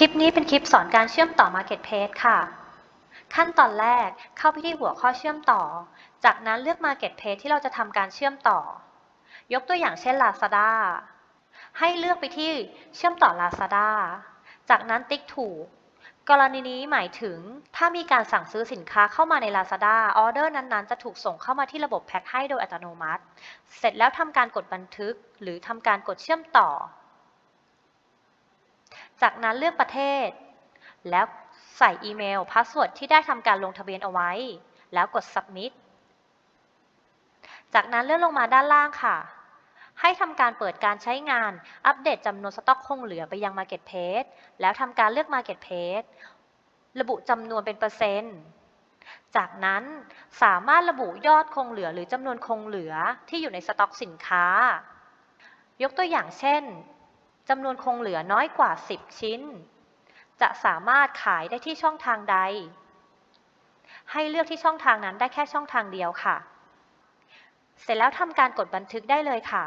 คลิปนี้เป็นคลิปสอนการเชื่อมต่อ Marketplace ค่ะ ขั้นตอนแรกเข้าไปที่หัวข้อเชื่อมต่อ จากนั้นเลือก Marketplace ที่เราจะทำการเชื่อมต่อ ยกตัวอย่างเช่น Lazada ให้เลือกไปที่เชื่อมต่อ Lazada จากนั้นติ๊กถูก กรณีนี้หมายถึง ถ้ามีการสั่งซื้อสินค้าเข้ามาใน Lazada ออเดอร์นั้นๆ จะถูกส่งเข้ามาที่ระบบแพ็คให้โดยอัตโนมัติ เสร็จแล้วทำการกดบันทึก หรือทำการกดเชื่อมต่อ จากนั้นเลือกประเทศ แล้วใส่อีเมลพาสเวิร์ดที่ได้ทำการลงทะเบียนเอาไว้ แล้วกด submit จากนั้นเลื่อนลงมาด้านล่างค่ะ ให้ทำการเปิดการใช้งานอัปเดตจำนวนสต็อกคงเหลือไปยัง Marketplace แล้วทำการเลือก Marketplace ระบุจำนวนเป็นเปอร์เซ็นต์ จากนั้นสามารถระบุยอดคงเหลือหรือจำนวนคงเหลือที่อยู่ในสต็อกสินค้า ยกตัวอย่างเช่น จำนวนคงเหลือน้อยกว่า 10 ชิ้น จะสามารถขายได้ที่ช่องทางใด ให้เลือกที่ช่องทางนั้นได้แค่ช่องทางเดียวค่ะ เสร็จแล้วทำการกดบันทึกได้เลยค่ะ